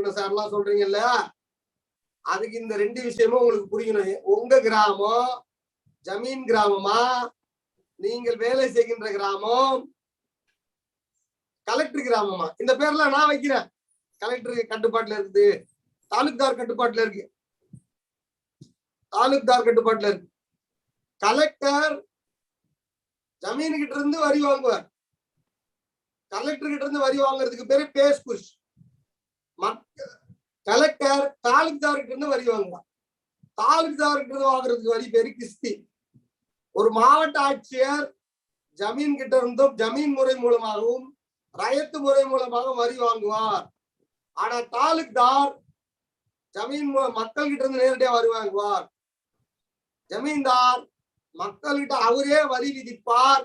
சார்லாம் சொல்றீங்கல்ல? அதுக்கு இந்த ரெண்டு விஷயமும் உங்களுக்கு புரியணும். உங்க கிராமம் ஜமீன் கிராமமா? நீங்கள் வேலை செய்கின்ற கிராமம் கலெக்டர் கிராமமா? இந்த பேர்லாம் நான் வைக்கிறேன். கலெக்டர் கட்டுப்பாட்டுல இருக்குது. தாலுக்தார் கட்டுப்பாட்டுல இருக்கு. தாலுக்தார் கட்டுப்பாட்டுல இருக்கு. கலெக்டர் ஜமீன் கிட்ட இருந்து வரி வாங்குவார். கலெக்டர் கிட்ட இருந்து வரி வாங்குறதுக்கு பேரு பேஸ்புஷ். கலெக்டர் தாலுக்தார்கிட்ட இருந்து வரி வாங்குவார் தாலுக்தார் கிட்ட இருந்து வாங்குறதுக்கு வரி பேரு கிஸ்தி. ஒரு மாவட்ட ஆட்சியர் ஜமீன் கிட்ட இருந்தும் ஜமீன் முறை மூலமாகவும் ரயத்து முறை மூலமாக வரி வாங்குவார். ஆனா தாலுக்தார் ஜமீன் மக்கள் கிட்ட இருந்து நேரடியா வரி வாங்குவார். ஜமீன்தார் மக்கள்கிட்ட அவரே வரி விதிப்பார்.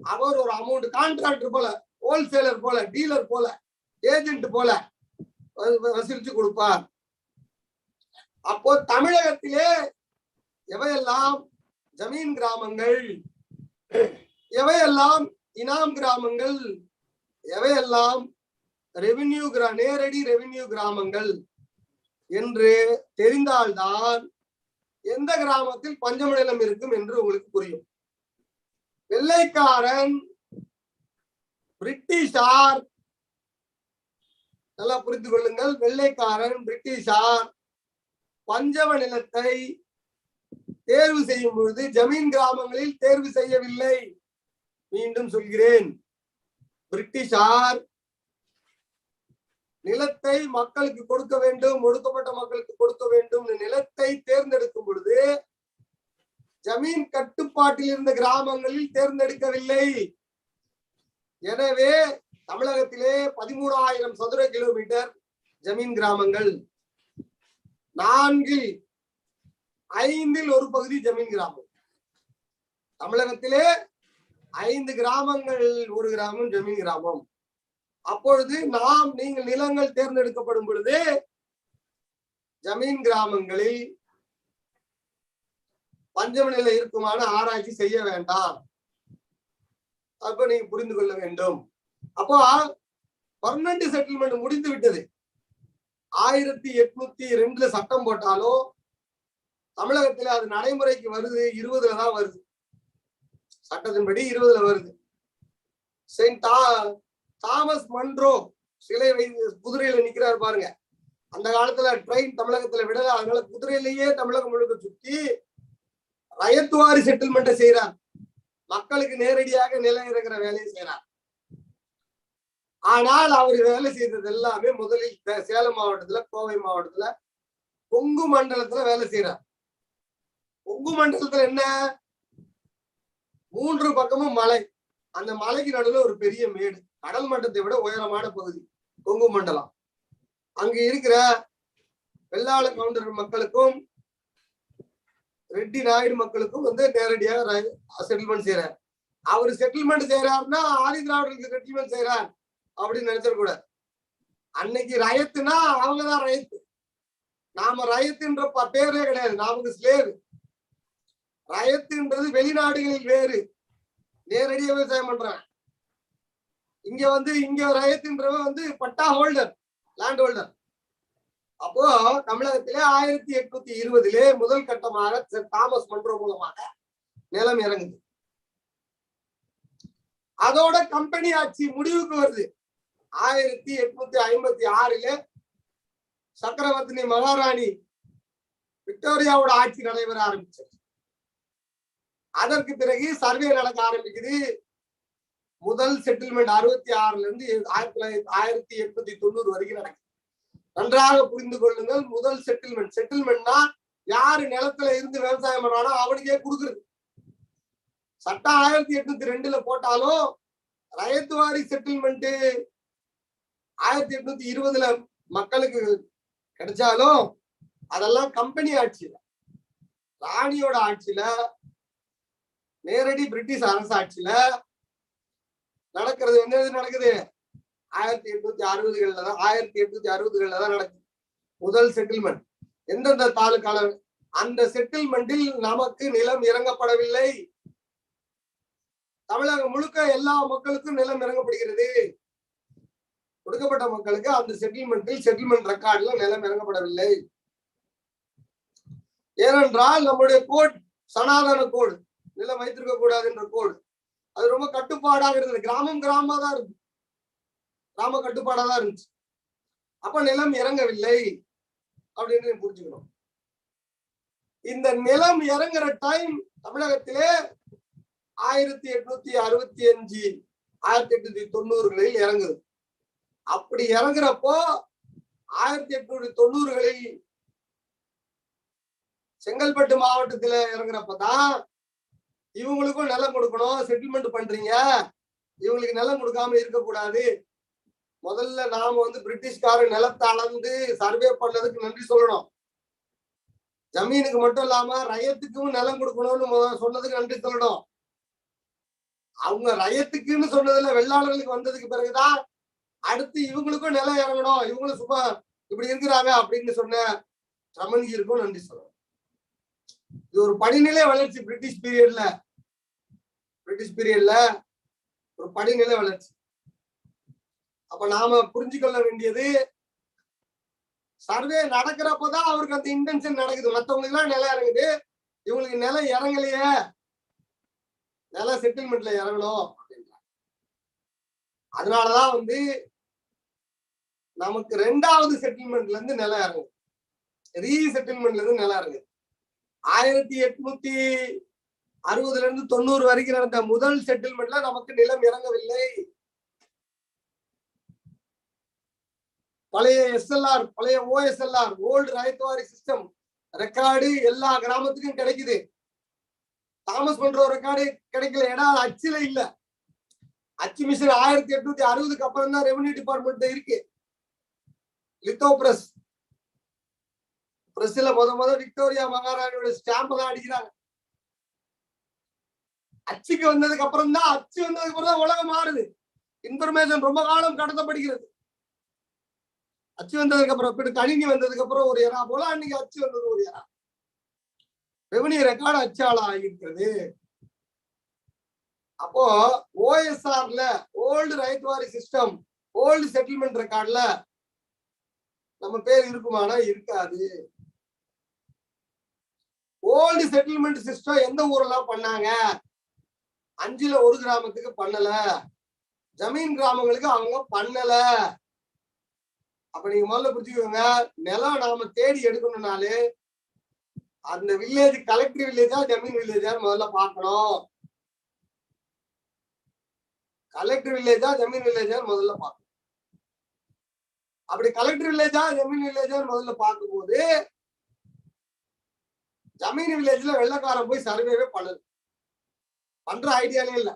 அவர் ஒரு அமௌண்ட் கான்ட்ராக்டர் போல ஹோல்சேலர் போல டீலர் போல ஏஜென்ட் போல. வசூலிச்சு கொடுப்பார். அப்போ தமிழகத்திலே எவையெல்லாம் ஜமீன் கிராமங்கள் எவையெல்லாம் இனாம் கிராமங்கள் எவையெல்லாம் ரெவின்யூ கிரா நேரடி ரெவின்யூ கிராமங்கள் என்று தெரிந்தால்தான் எந்த கிராமத்தில் பஞ்சம நிலம் இருக்கும் என்று உங்களுக்கு புரியும். வெள்ளைக்காரன் பிரிட்டிஷார் நல்லா புரிந்து கொள்ளுங்கள். வெள்ளைக்காரன் பிரிட்டிஷார் பஞ்சம நிலத்தை தேர்வு செய்யும் பொழுது ஜமீன் கிராமங்களில் தேர்வு செய்யவில்லை. மீண்டும் சொல்கிறேன். பிரிட்டிஷார் நிலத்தை மக்களுக்கு கொடுக்க வேண்டும் ஒடுக்கப்பட்ட மக்களுக்கு கொடுக்க வேண்டும் நிலத்தை தேர்ந்தெடுக்கும் பொழுது ஜமீன் கட்டுப்பாட்டில் இருந்த கிராமங்களில் தேர்ந்தெடுக்கவில்லை. எனவே தமிழகத்திலே பதிமூணாயிரம் சதுர கிலோமீட்டர் ஜமீன் கிராமங்கள். நான்கில் ஐந்தில் ஒரு பகுதி ஜமீன் கிராமம். தமிழகத்திலே ஐந்து கிராமங்கள் ஒரு கிராமம் ஜமீன் கிராமம். அப்பொழுது நாம் நீங்கள் நிலங்கள் தேர்ந்தெடுக்கப்படும் பொழுது ஜமீன் கிராமங்களில் பஞ்சம நிலை இருக்குமான ஆராய்ச்சி செய்ய வேண்டாம். அப்ப நீங்க புரிந்து கொள்ள வேண்டும். அப்போ பர்மனண்ட் செட்டில்மெண்ட் முடிந்து விட்டது. ஆயிரத்தி எட்நூத்தி ரெண்டுல சட்டம் போட்டாலும் தமிழகத்துல அது நடைமுறைக்கு வருது இருபதுல தான் வருது. சட்டத்தின்படி இருபதுல வருது. செயின்ட் தாமஸ் மன்ரோ சிலை வை குதிரையில நிக்கிறாரு பாருங்க. அந்த காலத்துல ட்ரெயின் தமிழகத்துல விடல அதனால குதிரையிலேயே தமிழகம் முழுக்க சுத்தி ரயத்துவாரி செட்டில்மெண்ட்டை செய்யறார் மக்களுக்கு நேரடியாக நிலம் இருக்கிற வேலையை செய்யறார் ஆனால் அவர் வேலை செய்தது எல்லாமே முதலில் சேலம் மாவட்டத்துல கோவை மாவட்டத்துல கொங்கு மண்டலத்துல வேலை செய்யறார் கொங்கு மண்டலத்துல என்ன? மூன்று பக்கமும் மலை. அந்த மலைக்கு நடுவில் ஒரு பெரிய மேடு. கடல் மட்டத்தை விட உயரமான பகுதி கொங்கு மண்டலம். அங்க இருக்கிற வெள்ளாள கவுண்டர் மக்களுக்கும் ரெட்டி நாயுடு மக்களுக்கும் வந்து நேரடியாக செட்டில்மெண்ட் செய்யறாரு அவர் செட்டில்மெண்ட் செய்யறாருன்னா ஆதி திராவிடர்களுக்கு செட்டில்மெண்ட் செய்யறார் அப்படின்னு நினைச்சிடக்கூடாது அன்னைக்கு ரயத்துனா அவங்கதான் ரயத்து. நாம ரயத்துன்ற பேரே கிடையாது. நாமக்கு ஸ்லேவு ரயத்துன்றது வெளிநாடுகளில் வேறு. நேரடியாக விவசாயம் பண்றாங்க இங்க வந்து இங்க ரயத்துன்றவன் வந்து பட்டா ஹோல்டர் லேண்ட் ஹோல்டர் அப்போ தமிழகத்திலே ஆயிரத்தி எட்நூத்தி இருபதிலே முதல் கட்டமாக தாமஸ் மன்றோ மூலமாக நிலம் இறங்குது. அதோட கம்பெனி ஆட்சி முடிவுக்கு வருது. ஆயிரத்தி எட்நூத்தி ஐம்பத்தி ஆறுல சக்கரவர்த்தினி மகாராணி விக்டோரியாவோட ஆட்சி நடைபெற ஆரம்பிச்சது. அதற்கு பிறகு சர்வே நடக்க ஆரம்பிக்குது. முதல் செட்டில்மெண்ட் அறுபத்தி ஆறுல இருந்து ஆயிரத்தி தொள்ளாயிரத்தி ஆயிரத்தி எட்நூத்தி தொண்ணூறு வரைக்கும் நடக்குது. நன்றாக புரிந்து கொள்ளுங்கள் முதல் செட்டில்மெண்ட் செட்டில்மெண்ட்னா யாரு நிலத்துல இருந்து விவசாயம் பண்றானோ அவனுக்கே கொடுக்குறது. சட்டம் ஆயிரத்தி எட்நூத்தி ரெண்டுல போட்டாலும் ரயத்துவாரி செட்டில்மெண்ட் ஆயிரத்தி எட்நூத்தி இருபதுல மக்களுக்கு கிடைச்சாலும் அதெல்லாம் கம்பெனி ஆட்சியில ராணியோட ஆட்சியில நேரடி பிரிட்டிஷ் அரசு ஆட்சியில நடக்கிறது என்ன நடக்குது? ஆயிரத்தி எட்நூத்தி அறுபதுகள்ல தான் ஆயிரத்தி எட்நூத்தி அறுபதுகள்ல தான் நடக்குது. முதல் செட்டில்மெண்ட் எந்தெந்த தாலுக்கால அந்த செட்டில்மெண்டில் நமக்கு நிலம் இறங்கப்படவில்லை. தமிழகம் முழுக்க எல்லா மக்களுக்கும் நிலம் இறங்கப்படுகிறது. ஒடுக்கப்பட்ட மக்களுக்கு அந்த செட்டில்மெண்டில் செட்டில்மெண்ட் ரெக்கார்ட்ல நிலம் இறங்கப்படவில்லை. ஏனென்றால் நம்முடைய கோட் சனாதன கோடு நிலம் வைத்திருக்க கூடாது என்ற கோடு அது ரொம்ப கட்டுப்பாடாக இருந்தது. கிராமம் கிராமமா தான் இருக்கு கிராம கட்டுப்பாடா தான் இருந்துச்சு. அப்ப நிலம் இறங்கவில்லை அப்படின்னு புரிஞ்சுக்கணும். இந்த நிலம் இறங்குற டைம் தமிழகத்திலே ஆயிரத்தி எட்நூத்தி அறுபத்தி அஞ்சு ஆயிரத்தி எட்நூத்தி தொண்ணூறுகளில் இறங்குது. அப்படி இறங்குறப்போ ஆயிரத்தி எட்நூத்தி தொண்ணூறுகளில் செங்கல்பட்டு மாவட்டத்துல இறங்குறப்பதான் இவங்களுக்கும் நிலம் கொடுக்கணும் செட்டில்மெண்ட் பண்றீங்க. இவங்களுக்கு நிலம் கொடுக்காம இருக்கக்கூடாது. முதல்ல நாம வந்து பிரிட்டிஷ்காரர் நிலத்தை அளந்து சர்வே பண்ணதுக்கு நன்றி சொல்லணும். ஜமீனுக்கு மட்டும் இல்லாம ரயத்துக்கும் நிலம் கொடுக்கணும்னு முத சொன்னதுக்கு நன்றி சொல்லணும். அவங்க ரயத்துக்குன்னு சொன்னதுல வெள்ளாளர்களுக்கு வந்ததுக்கு பிறகுதான் அடுத்து இவங்களுக்கும் நிலம் இறங்கணும். இவங்களும் சும்மா இப்படி இருக்கிறாங்க அப்படின்னு சொன்ன சமன்கிருக்கும் நன்றி சொல்லணும். இது ஒரு படிநிலை வளர்ச்சி பிரிட்டிஷ் பீரியட்ல. பிரிட்டிஷ் பீரியட்ல ஒரு படிநிலை வளர்ச்சி. அப்ப நாம புரிஞ்சுக்கொள்ள வேண்டியது சர்வே நடக்கிறப்பதான் அவருக்கு அந்த இன்டென்ஷன் நடக்குது. மத்தவங்களுக்கு எல்லாம் நிலம் இறங்குது. இவங்களுக்கு நிலம் இறங்கலையே. நில செட்டில்மெண்ட்ல இறங்கணும் அப்படின்றாங்க. அதனாலதான் வந்து நமக்கு ரெண்டாவது செட்டில்மெண்ட்ல இருந்து நிலம் இறங்கும். ரீ செட்டில்மெண்ட்ல இருந்து நிலம் இறங்குது ஆயிரத்தி எட்நூத்தி அறுபதுல இருந்து தொண்ணூறு வரைக்கும் நடந்த முதல் செட்டில்மெண்ட்ல நமக்கு நிலம் இறங்கவில்லை. பழைய எஸ்எல்ஆர் பழைய OSLR old ryotwari system record எல்லா கிராமத்துக்கும் கிடைக்குது. தாமஸ் பண்ற ரெக்கார்டு கிடைக்கல. ஏன்னா அச்சில அச்சுல இல்ல. அச்சு மிஷின் ஆயிரத்தி எட்நூத்தி அறுபதுக்கு அப்புறம் தான் ரெவன்யூ டிபார்ட்மெண்ட் இருக்கு. லித்தோ பிரஸ் பிரஸ்ல முத முத விக்டோரியா மகாராணியோட ஸ்டாம்ப் தான் அடிக்கிறாங்க. அச்சுக்கு வந்ததுக்கு அப்புறம் தான் அச்சு வந்ததுக்கு அப்புறம் தான் உலகம் மாறுது. இன்ஃபர்மேஷன் ரொம்ப காலம் கடத்தப்படுகிறது. அச்சு வந்ததுக்கு அப்புறம் இப்ப கணினி வந்ததுக்கு அப்புறம் ஒரு எரா போல அன்னைக்கு அச்சு வந்தது ஒரு எரா ரெவன்யூ ரெக்கார்டு அச்சாளா ஆகியிருக்கிறது. அப்போ ஓஎஸ்ஆர்ல old ryotwari system old settlement ரெக்கார்ட்ல நம்ம பேர் இருக்குமானா இருக்காது. ஓல்டு செட்டில்மெண்ட் சிஸ்டம் எந்த ஊரெல்லாம் பண்ணாங்க? அஞ்சுல ஒரு கிராமத்துக்கு பண்ணல. ஜமீன் கிராமங்களுக்கு அவங்க பண்ணல. அப்ப நீங்க முதல்ல புரிஞ்சுக்கோங்க நிலம் நாம தேடி எடுக்கணும்னாலே அந்த வில்லேஜ் கலெக்டர் வில்லேஜா ஜமீன் வில்லேஜா முதல்ல பார்க்கணும். கலெக்டர் வில்லேஜா ஜமீன் வில்லேஜா முதல்ல பார்க்கணும். அப்படி கலெக்டர் வில்லேஜா ஜமீன் வில்லேஜா முதல்ல பார்க்கும்போது ஜமீன் வில்லேஜ்ல வெள்ளக்காரன் போய் சர்வேவே பண்ணல. பண்ற ஐடியாலே இல்ல.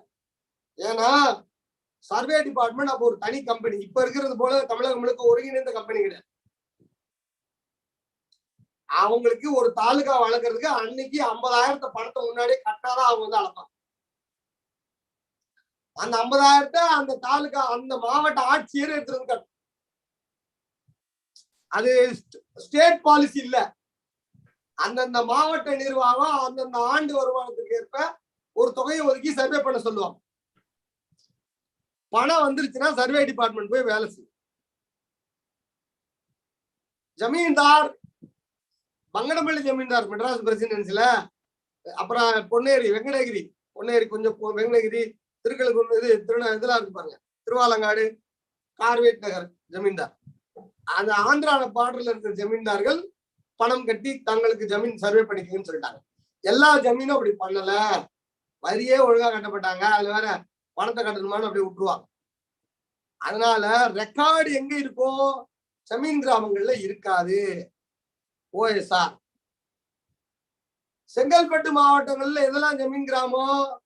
ஏன்னா சர்வே டிபார்ட்மெண்ட் அப்போ ஒரு தனி கம்பெனி இப்ப இருக்கிறது போல தமிழகம் முழுக்க ஒருங்கிணைந்த கம்பெனி கிடையாது. அவங்களுக்கு ஒரு தாலுகா வளர்க்கறதுக்கு அன்னைக்கு ஐம்பதாயிரத்தை பணத்தை முன்னாடியே கட்டாதான் அவங்க வந்து அளப்பாங்க அந்த ஐம்பதாயிரத்தை அந்த தாலுகா அந்த மாவட்ட ஆட்சியர் எடுத்துருந்து கட்டணும். அது ஸ்டேட் பாலிசி இல்ல. அந்தந்த மாவட்ட நிர்வாகம் அந்தந்த ஆண்டு வருமானத்துக்கு ஏற்ப ஒரு தொகையை ஒதுக்கி சர்வே பண்ண சொல்லுவாங்க. பணம் வந்துருச்சுன்னா சர்வே டிபார்ட்மெண்ட் போய் வேலை செய்யும். ஜமீன்தார் மங்கடப்பள்ளி ஜமீன்தார் மெட்ராஸ் பிரசிடென்சில அப்புறம் பொன்னேரி வெங்கடகிரி பொன்னேரி கொஞ்சம் வெங்கடகிரி திருக்கலுக்கு இது திருந இதெல்லாம் இருப்பாங்க திருவாலங்காடு கார்வேட் நகர் ஜமீன்தார். அந்த ஆந்திரால பார்டர்ல இருக்கிற ஜமீன்தார்கள் பணம் கட்டி தங்களுக்கு ஜமீன் சர்வே பண்ணிக்கணும்னு சொல்லிட்டாங்க. எல்லா ஜமீனும் அப்படி பண்ணல. வரியே ஒழுங்கா கட்டப்பட்டாங்க அதுல வேற பணத்தை கட்டணுமான்னு அப்படியே விட்டுருவாங்க. அதனால ரெக்கார்டு எங்க இருக்கும் ஜமீன் கிராமங்கள்ல இருக்காது. ஓஎஸ்ஆர் செங்கல்பட்டு மாவட்டங்கள்ல எதெல்லாம் ஜமீன் கிராமம்?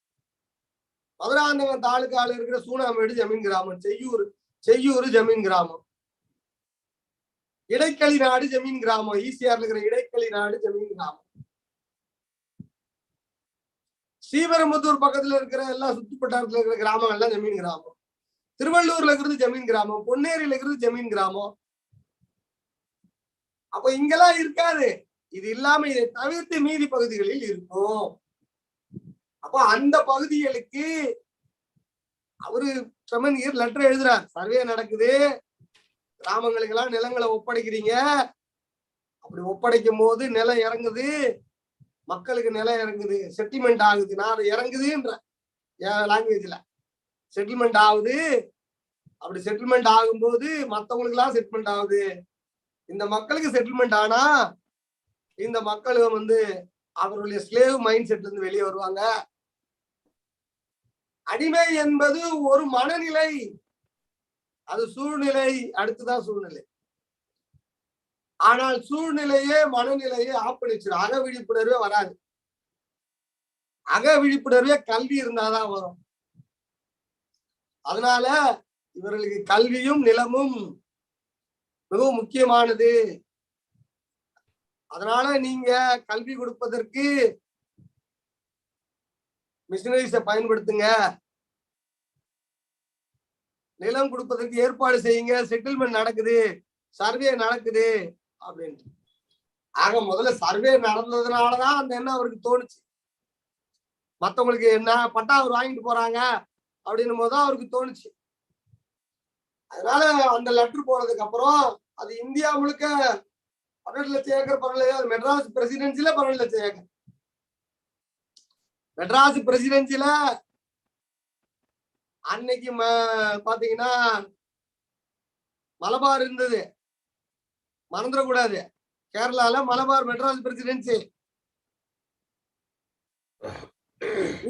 மதுராந்தகம் தாலுக்கால இருக்கிற சூனாமேடு ஜமீன் கிராமம். செய்யூர் செய்யூர் ஜமீன் கிராமம். இடைக்களி நாடு ஜமீன் கிராமம். ஈசிஆர்ல இருக்கிற இடைக்களி நாடு ஜமீன் கிராமம். ஸ்ரீபெரும்புத்தூர் பக்கத்துல இருக்கிற எல்லா சுத்துப்பட்டாரத்துல இருக்கிற கிராமங்கள்லாம் ஜமீன் கிராமம். திருவள்ளூர்ல இருக்கிறது ஜமீன் கிராமம். பொன்னேரியில இருக்கிறது ஜமீன் கிராமம். அப்ப இங்கெல்லாம் இருக்காது. இது இல்லாம இதை தவிர்த்து மீதி பகுதிகளில் இருக்கும். அப்ப அந்த பகுதிகளுக்கு அவரு சமன் லெட்டர் எழுதுறார். சர்வே நடக்குது. கிராமங்களுக்கு எல்லாம் நிலங்களை ஒப்படைக்கிறீங்க. அப்படி ஒப்படைக்கும் போது நிலம் இறங்குது. மக்களுக்கு நிலம் இறங்குது. செட்டில்மெண்ட் ஆகுது. நான் அது இறங்குதுன்ற என் லாங்குவேஜ்ல செட்டில்மெண்ட் ஆகுது. அப்படி செட்டில்மெண்ட் ஆகும்போது மத்தவங்களுக்கு எல்லாம் செட்டில்மெண்ட் ஆகுது. இந்த மக்களுக்கு செட்டில்மெண்ட் ஆனா இந்த மக்கள் வந்து அவர்களுடைய ஸ்லேவ் மைண்ட் செட்ல இருந்து வெளியே வருவாங்க. அடிமை என்பது ஒரு மனநிலை. அது சூழ்நிலை அடுத்துதான் சூழ்நிலை. ஆனால் சூழ்நிலையே மனநிலையே ஆப்பணிச்சிடும் அக விழிப்புணர்வே வராது. அக விழிப்புணர்வே கல்வி இருந்தாதான் வரும். அதனால இவர்களுக்கு கல்வியும் நிலமும் மிகவும் முக்கியமானது. அதனால நீங்க கல்வி கொடுப்பதற்கு மிஷினரிஸ பயன்படுத்துங்க. நிலம் கொடுப்பதற்கு ஏற்பாடு செய்யுங்க செட்டில்மெண்ட் நடக்குது சர்வே நடக்குது அப்படின்ட்டு. ஆக முதல்ல சர்வே நடந்ததுனாலதான் அந்த எண்ணம் அவருக்கு தோணுச்சு. மத்தவங்களுக்கு என்ன பட்டா அவர் வாங்கிட்டு போறாங்க அப்படின்னும் போதுதான் அவருக்கு தோணுச்சு. அதனால அந்த லெட்டர் போனதுக்கு அப்புறம் அது இந்தியா முழுக்க பன்னெண்டு லட்சம் ஏக்கர் பன்னெண்டு அது மெட்ராஸ் பிரசிடென்சில பன்னெண்டு லட்சம் ஏக்கர். மெட்ராஸ் பிரசிடென்சில அன்னைக்கு பாத்தீங்கன்னா மலபார் இருந்தது. மறந்துடக்கூடாது கேரளால மலபார் மெட்ராஸ் பிரசிடென்சி.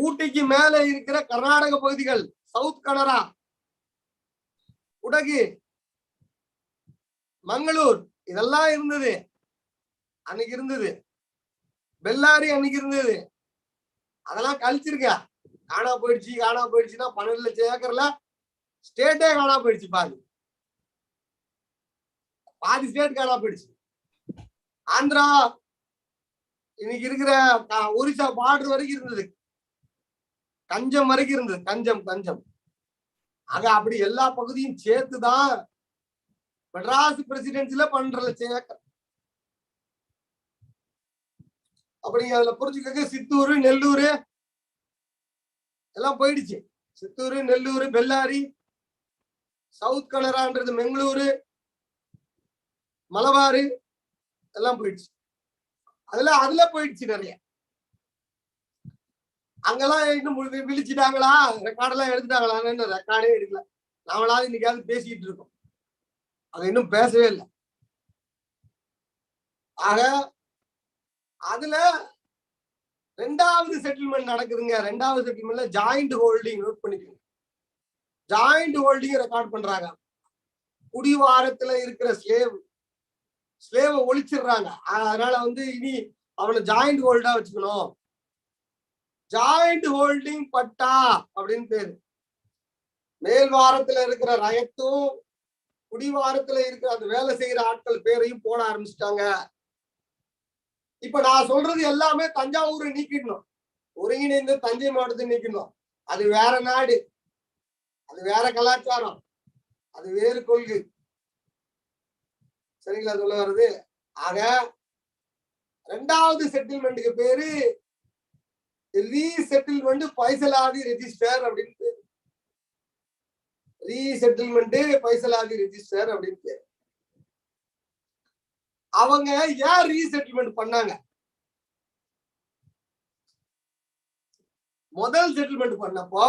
ஊட்டிக்கு மேல இருக்கிற கர்நாடக பகுதிகள் சவுத் கனரா. உடகு. மங்களூர். இதெல்லாம் இருந்தது. அன்னைக்கு இருந்தது. பெல்லாரி அன்னைக்கு இருந்தது. அதெல்லாம் கழிச்சிருக்கேன் காணா போயிடுச்சு காணா போயிடுச்சுன்னா பன்னெண்டு லட்சம் ஏக்கர்ல ஸ்டேட்டே காணா போயிடுச்சு பாதி. பாதி ஸ்டேட் காணா போயிடுச்சு. ஆந்திரா இன்னைக்கு இருக்கிற ஒரிசா பார்டர் வரைக்கும் இருந்தது. கஞ்சம் வரைக்கும் இருந்தது. கஞ்சம் கஞ்சம் ஆக அப்படி எல்லா பகுதியும் சேர்த்துதான் மெட்ராஸ் பிரசிடென்சில பன்னெண்டு லட்சம் ஏக்கர். அப்படி அதுல புரிஞ்சுக்க சித்தூர் நெல்லூர் எல்லாம் போயிடுச்சு. சித்தூர் நெல்லூர் பெல்லாரி சவுத் கனரான்றது பெங்களூரு மலபாரு எல்லாம் போயிடுச்சு. அதுல அதுல போயிடுச்சு நிறைய. அங்கெல்லாம் இன்னும் விழிச்சிட்டாங்களா? ரெக்கார்டெல்லாம் எடுத்துட்டாங்களான்னு ரெக்கார்டே எடுக்கல. நாமளாவது இன்னைக்காவது பேசிக்கிட்டு இருக்கோம். அது இன்னும் பேசவே இல்லை. ஆக அதுல ரெண்டாவது செட்டில்மெண்ட் நடக்குதுங்க. ரெண்டாவது செட்டில்மெண்ட்ல ஜாயிண்ட் ஹோல்டிங் நோட் பண்ணிக்கோங்க. ஜாயிண்ட் ஹோல்டிங் ரெக்கார்ட் பண்றாங்க. குடிவாரத்துல இருக்கிற ஸ்லேவ் ஸ்லேவ ஒழிச்சிடுறாங்க. அதனால வந்து இனி அவனை ஜாயிண்ட் ஹோல்டா வச்சுக்கணும். ஜாயிண்ட் ஹோல்டிங் பட்டா அப்படின்னு பேரு. மேல் வாரத்துல இருக்கிற ரயத்தும் குடிவாரத்துல இருக்கிற அந்த வேலை செய்யற ஆட்கள் பேரையும் போட ஆரம்பிச்சிட்டாங்க. இப்ப நான் சொல்றது எல்லாமே தஞ்சாவூரை நீக்கிடணும். ஒருங்கிணைந்து தஞ்சை மாவட்டத்தை நீக்கணும் அது வேற நாடு. அது வேற கலாச்சாரம். அது வேறு கொள்கை. சரிங்களா சொல்ல வருது ஆக ரெண்டாவது செட்டில்மெண்ட்டுக்கு பேரு ரீசெட்டில்மெண்ட் பைசலாதி ரெஜிஸ்டர் அப்படின்னு பேரு. ரீசெட்டில்மெண்ட் பைசலாதி ரெஜிஸ்டர் அப்படின்னு பேரு. அவங்க ஏன் ரீசெட்டில்மெண்ட் பண்ணாங்க? முதல் செட்டில்மெண்ட் பண்ணப்போ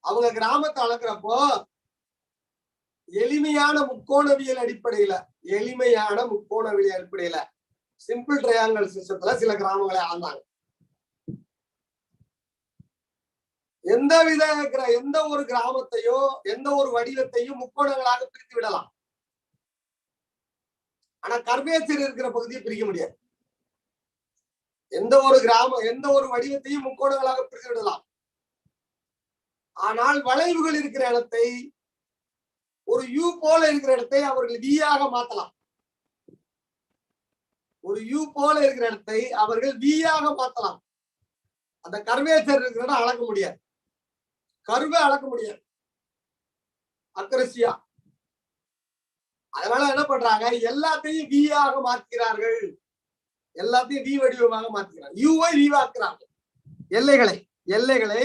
அவங்க கிராமத்தை அளக்குறப்போ எளிமையான முக்கோணவியல் அடிப்படையில எளிமையான முக்கோணவியல் அடிப்படையில சிம்பிள் ட்ரையாங்கல் சிஸ்டத்துல சில கிராமங்களை ஆழ்ந்தாங்க எந்த வித எந்த ஒரு கிராமத்தையோ எந்த ஒரு வடிவத்தையும் முக்கோணங்களாக பிரித்து விடலாம். ஆனா கர்வேச்சர் இருக்கிற பகுதியை பிரிக்க முடியாது. எந்த ஒரு கிராமம் எந்த ஒரு வடிவத்தையும் முக்கோணங்களாக பிரித்து விடலாம். ஆனால் வளைவுகள் இருக்கிற இடத்தை ஒரு யூ போல இருக்கிற இடத்தை அவர்கள் வியாக மாத்தலாம். ஒரு யூ போல இருக்கிற இடத்தை அவர்கள் வியாக மாத்தலாம். அந்த கர்வேச்சர் இருக்கிற இடம் அளக்க முடியாது. கருவை அளக்க முடியாது. அக்கரசியா. அதனால என்ன பண்றாங்க? எல்லாத்தையும் வியாக மாற்றுகிறார்கள் எல்லாத்தையும் வி வடிவமாக மாற்றுகிறார்கள் யூவை விவாக்குறார்கள் எல்லைகளை எல்லைகளை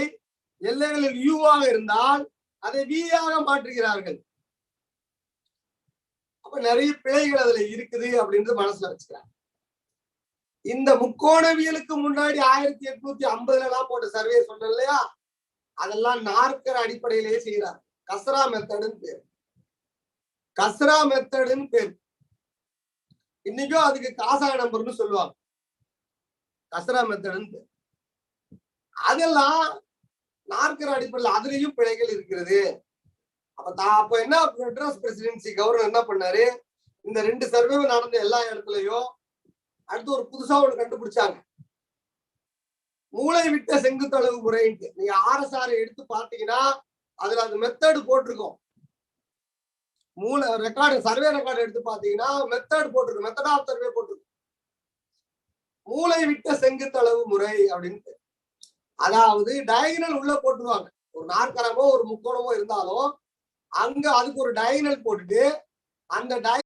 எல்லைகளில் யூவாக இருந்தால் அதை வியாக மாற்றுகிறார்கள். அப்ப நிறைய பிழைகள் அதுல இருக்குது அப்படின்றது மனசுல வச்சுக்கிறாங்க. இந்த முக்கோணவியலுக்கு முன்னாடி ஆயிரத்தி எட்நூத்தி ஐம்பதுல எல்லாம் போட்ட சர்வே சொன்னேன் இல்லையா? அதெல்லாம் நாற்கர அடிப்படையிலேயே செய்யறாங்க கசரா மெத்தடுன்னு பேர். கஸ்ரா மெத்தடுன்னு பேர். இன்னைக்கும் அதுக்கு காசா நம்பர்னு சொல்லுவாங்க. கஸ்ரா மெத்தடுன்னு பேர். அதெல்லாம் நாற்கர அடிப்படையில் அதுலயும் பிழைகள் இருக்கிறது. அப்ப தா- அப்ப என்ன மெட்ராஸ் பிரசிடென்சி கவர்னர் என்ன பண்ணாரு? இந்த ரெண்டு சர்வே நடந்த எல்லா இடத்துலயும் அடுத்து ஒரு புதுசா ஒண்ணு கண்டுபிடிச்சாங்க. மூளை விட்ட செங்குத்தளவு முறைன்ட்டு. நீங்க ஆர்எஸ்ஆர் எடுத்து பார்த்தீங்கன்னா அதுல அந்த மெத்தடு போட்டிருக்கோம். மூல ரெக்கார்டு சர்வே ரெக்கார்டு எடுத்து பாத்தீங்கன்னா மெத்தட் போட்டிருக்கு. மெத்தட் ஆஃப் சர்வே போட்டிருக்கு. மூளை விட்ட செங்குத்தளவு முறை அப்படின்ட்டு. அதாவது டயகனல் உள்ள போட்டுருவாங்க. ஒரு நாற்கரமோ ஒரு முக்கோணமோ இருந்தாலும் அங்க அதுக்கு ஒரு டயகனல் போட்டுட்டு அந்த டய